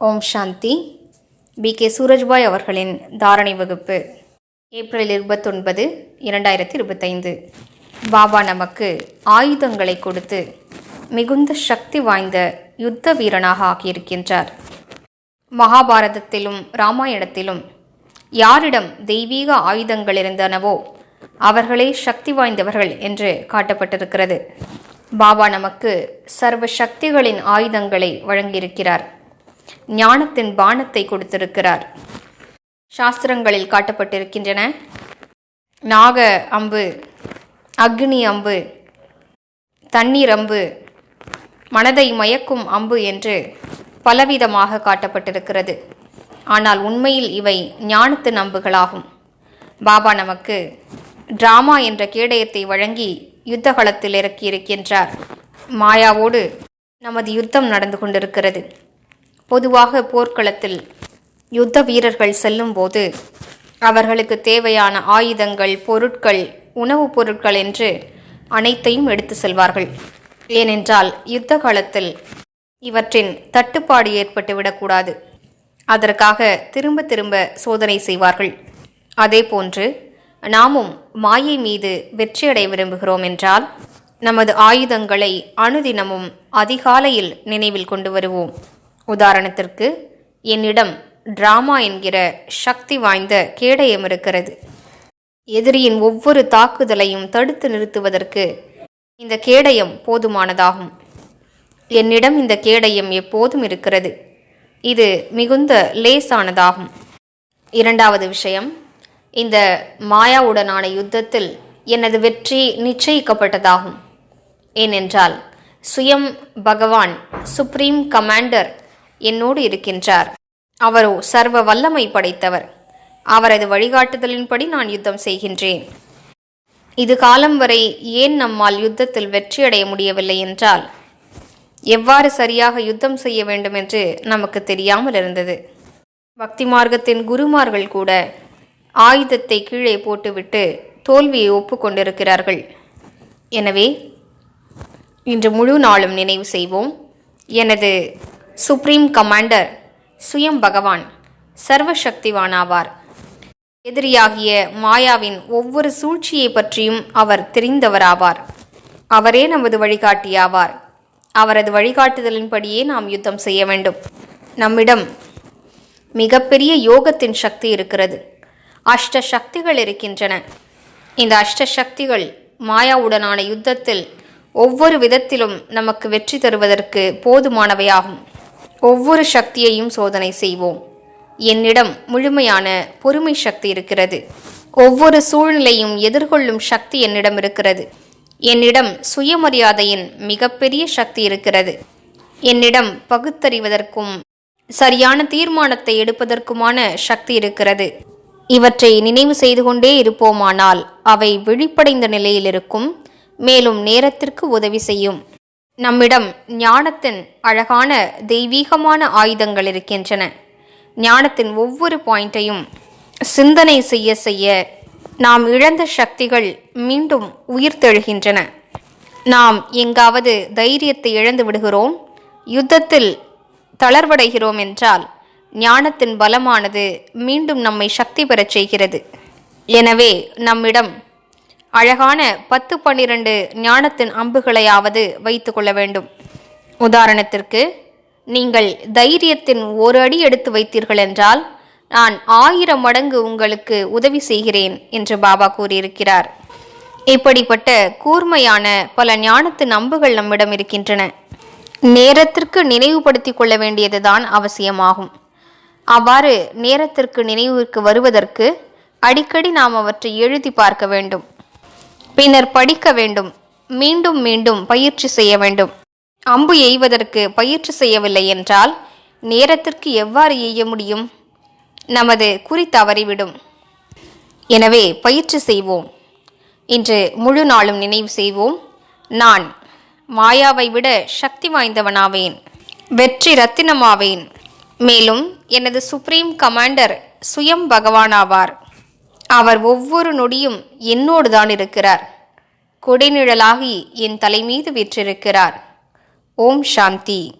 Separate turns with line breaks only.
ஓம் சாந்தி. B. K. Surajbhai அவர்களின் தாரணை வகுப்பு ஏப்ரல் இருபத்தொன்பது இரண்டாயிரத்தி இருபத்தைந்து பாபா நமக்கு ஆயுதங்களை கொடுத்து மிகுந்த சக்தி வாய்ந்த யுத்த வீரனாக ஆகியிருக்கின்றார் மகாபாரதத்திலும் ராமாயணத்திலும் யாரிடம் தெய்வீக ஆயுதங்கள் இருந்தனவோ அவர்களே சக்தி வாய்ந்தவர்கள் என்று காட்டப்பட்டிருக்கிறது. பாபா நமக்கு சர்வ சக்திகளின் ஆயுதங்களை வழங்கியிருக்கிறார். ஞானத்தின் பானத்தை கொடுத்திருக்கிறார். சாஸ்திரங்களில் காட்டப்பட்டிருக்கின்றன. நாக அம்பு அக்னி அம்பு தண்ணீர் அம்பு மனதை மயக்கும் அம்பு என்று பலவிதமாக காட்டப்பட்டிருக்கிறது. ஆனால் உண்மையில் இவை ஞானத்தின் அம்புகளாகும். பாபா நமக்கு டிராமா என்ற கேடயத்தை வழங்கி யுத்தகலத்தில் இறக்கியிருக்கின்றார். மாயாவோடு நமது யுத்தம் நடந்து கொண்டிருக்கிறது. பொதுவாக போர்க்களத்தில் யுத்த வீரர்கள் செல்லும்போது அவர்களுக்கு தேவையான ஆயுதங்கள் பொருட்கள் உணவுப் பொருட்கள் என்று அனைத்தையும் எடுத்து செல்வார்கள். ஏனென்றால் யுத்த காலத்தில் இவற்றின் தட்டுப்பாடு ஏற்பட்டுவிடக்கூடாது அதற்காக திரும்ப திரும்ப சோதனை செய்வார்கள். அதேபோன்று நாமும் மாயை மீது வெற்றியடைய விரும்புகிறோம் என்றால் நமது ஆயுதங்களை அனுதினமும் அதிகாலையில் நினைவில் கொண்டு வருவோம். உதாரணத்திற்கு என்னிடம் டிராமா என்கிற சக்தி வாய்ந்த கேடயம் இருக்கிறது. எதிரியின் ஒவ்வொரு தாக்குதலையும் தடுத்து நிறுத்துவதற்கு இந்த கேடயம் போதுமானதாகும். என்னிடம் இந்த கேடயம் எப்போதும் இருக்கிறது. இது மிகுந்த லேசானதாகும். இரண்டாவது விஷயம் இந்த மாயாவுடனான யுத்தத்தில் எனது வெற்றி நிச்சயிக்கப்பட்டதாகும். ஏனென்றால் சுயம் பகவான் சுப்ரீம் கமாண்டர் என்னோடு இருக்கின்றார். அவரோ சர்வ வல்லமை படைத்தவர். அவரது வழிகாட்டுதலின்படி நான் யுத்தம் செய்கின்றேன். இது காலம் வரை ஏன் நம்மால் யுத்தத்தில் வெற்றியடைய முடியவில்லை என்றால் எவ்வாறு சரியாக யுத்தம் செய்ய வேண்டும் என்று நமக்கு தெரியாமல் இருந்தது. பக்தி மார்க்கத்தின் குருமார்கள் கூட ஆயுதத்தை கீழே போட்டுவிட்டு தோல்வியை ஒப்புக்கொண்டிருக்கிறார்கள் எனவே இன்று முழு நாளும் நினைவு செய்வோம். எனது சுப்ரீம் கமாண்டர் சுயம் பகவான் சர்வசக்திவானாவார் எதிரியாகிய மாயாவின் ஒவ்வொரு சூழ்ச்சியை பற்றியும் அவர் தெரிந்தவராவார். அவரே நமது வழிகாட்டியாவார். அவரது வழிகாட்டுதலின்படியே நாம் யுத்தம் செய்ய வேண்டும். நம்மிடம் மிகப்பெரிய யோகத்தின் சக்தி இருக்கிறது. அஷ்ட சக்திகள் இருக்கின்றன. இந்த அஷ்ட சக்திகள் மாயாவுடனான யுத்தத்தில் ஒவ்வொரு விதத்திலும் நமக்கு வெற்றி தருவதற்கு போதுமானவையாகும். ஒவ்வொரு சக்தியையும் சோதனை செய்வோம். என்னிடம் முழுமையான பொறுமை சக்தி இருக்கிறது. ஒவ்வொரு சூழ்நிலையும் எதிர்கொள்ளும் சக்தி என்னிடம் இருக்கிறது. என்னிடம் சுயமரியாதையின் மிகப்பெரிய சக்தி இருக்கிறது. என்னிடம் பகுத்தறிவதற்கும் சரியான தீர்மானத்தை எடுப்பதற்குமான சக்தி இருக்கிறது. இவற்றை நினைவு செய்து கொண்டே இருப்போமானால் அவை விழிப்படைந்த நிலையில் இருக்கும் மேலும் நேரத்திற்கு உதவி செய்யும். நம்மிடம் ஞானத்தின் அழகான தெய்வீகமான ஆயுதங்கள் இருக்கின்றன. ஞானத்தின் ஒவ்வொரு பாயிண்ட்டையும் சிந்தனை செய்ய செய்ய நாம் இழந்த சக்திகள் மீண்டும் உயிர்த்தெழுகின்றன நாம் எங்காவது தைரியத்தை இழந்து விடுகிறோம். யுத்தத்தில் தளர்வடைகிறோம் என்றால் ஞானத்தின் பலமானது மீண்டும் நம்மை சக்தி பெறச் செய்கிறது. எனவே நம்மிடம் அழகான பத்து பன்னிரண்டு ஞானத்தின் அம்புகளையாவது வைத்து கொள்ள வேண்டும். உதாரணத்திற்கு நீங்கள் தைரியத்தின் ஒரு அடி எடுத்து வைத்தீர்கள் என்றால் நான் ஆயிரம் மடங்கு உங்களுக்கு உதவி செய்கிறேன் என்று பாபா கூறியிருக்கிறார். இப்படிப்பட்ட கூர்மையான பல ஞானத்தின் அம்புகள் நம்மிடம் இருக்கின்றன. நேரத்திற்கு நினைவுபடுத்தி கொள்ள வேண்டியதுதான் அவசியமாகும். அவ்வாறு நேரத்திற்கு நினைவுக்கு வருவதற்கு அடிக்கடி நாம் அவற்றை எழுதி பார்க்க வேண்டும். பின்னர் படிக்க வேண்டும். மீண்டும் மீண்டும் பயிற்சி செய்ய வேண்டும். அம்பு எய்வதற்கு பயிற்சி செய்யவில்லை என்றால் நேரத்திற்கு எவ்வாறு எய்ய முடியும்? நமது குறி தவறிவிடும். எனவே பயிற்சி செய்வோம். இன்று முழு நாளும் நினைவு செய்வோம். நான் மாயாவை விட சக்தி வாய்ந்தவனாவேன். வெற்றி ரத்தினமாவேன். மேலும் எனது சுப்ரீம் கமாண்டர் சுயம் பகவானாவார். அவர் ஒவ்வொரு நொடியும் என்னோடு தான் இருக்கிறார். கொடைநிழலாகி என் தலைமீது விற்றிருக்கிறார். ஓம் சாந்தி.